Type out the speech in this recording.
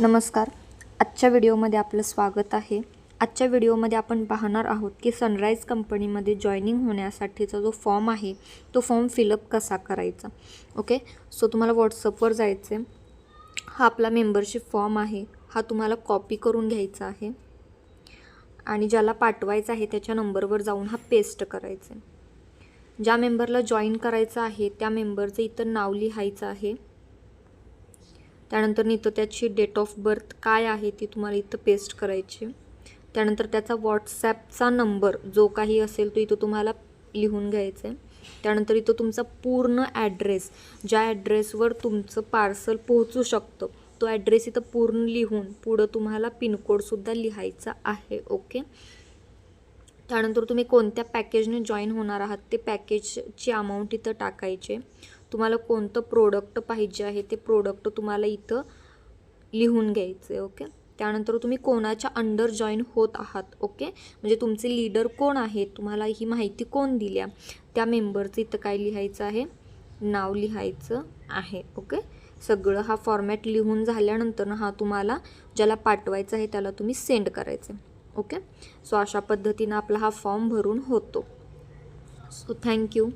नमस्कार. आजच्या व्हिडिओमध्ये आपलं स्वागत आहे. आजच्या व्हिडिओमध्ये आपण पाहणार आहोत की सनराईज कंपनीमध्ये जॉईनिंग होण्यासाठीचा जो फॉर्म आहे तो फॉर्म फिलअप कसा करायचा? ओके सो तुम्हाला व्हॉट्सअपवर जायचं आहे हा आपला मेंबरशिप फॉर्म आहे. हा तुम्हाला कॉपी करून घ्यायचा आहे. आणि ज्याला पाठवायचा आहे त्याच्या नंबरवर जाऊन हा पेस्ट करायचा आहे. ज्या मेंबरला जॉईन करायचं आहे त्या मेंबरचं इथं नाव लिहायचं आहे. त्यानंतर इथं त्याची डेट ऑफ बर्थ काय आहे ती तुम्हाला इथं पेस्ट करायची. त्यानंतर त्याचा व्हॉट्सॲपचा नंबर जो काही असेल तो इथं तुम्हाला लिहून घ्यायचा आहे त्यानंतर इथं तुमचा पूर्ण ॲड्रेस ज्या ॲड्रेसवर तुमचं पार्सल पोहोचू शकतं तो ॲड्रेस इथं पूर्ण लिहून पुढं तुम्हाला पिनकोडसुद्धा लिहायचा आहे ओके? त्यानंतर तुम्ही कोणत्या पॅकेजने जॉईन होणार आहात ते पॅकेजची अमाऊंट इथं टाकायचे. तुम्हाला कोणतं प्रोडक्ट पाहिजे आहे ते प्रोडक्ट तुम्हाला इथं लिहून घ्यायचे ओके त्यानंतर तुम्ही कोणाच्या अंडर जॉईन होत आहात ओके म्हणजे तुमचे लीडर कोण आहेत तुम्हाला ही माहिती कोण दिल्या त्या मेंबरचं इथं काय लिहायचं आहे? नाव लिहायचं आहे ओके सगळं हा फॉर्मॅट लिहून झाल्यानंतर हा तुम्हाला ज्याला पाठवायचा आहे त्याला तुम्ही सेंड करायचं ओके सो अशा पद्धतीनं आपला हा फॉर्म भरून होतो. So thank you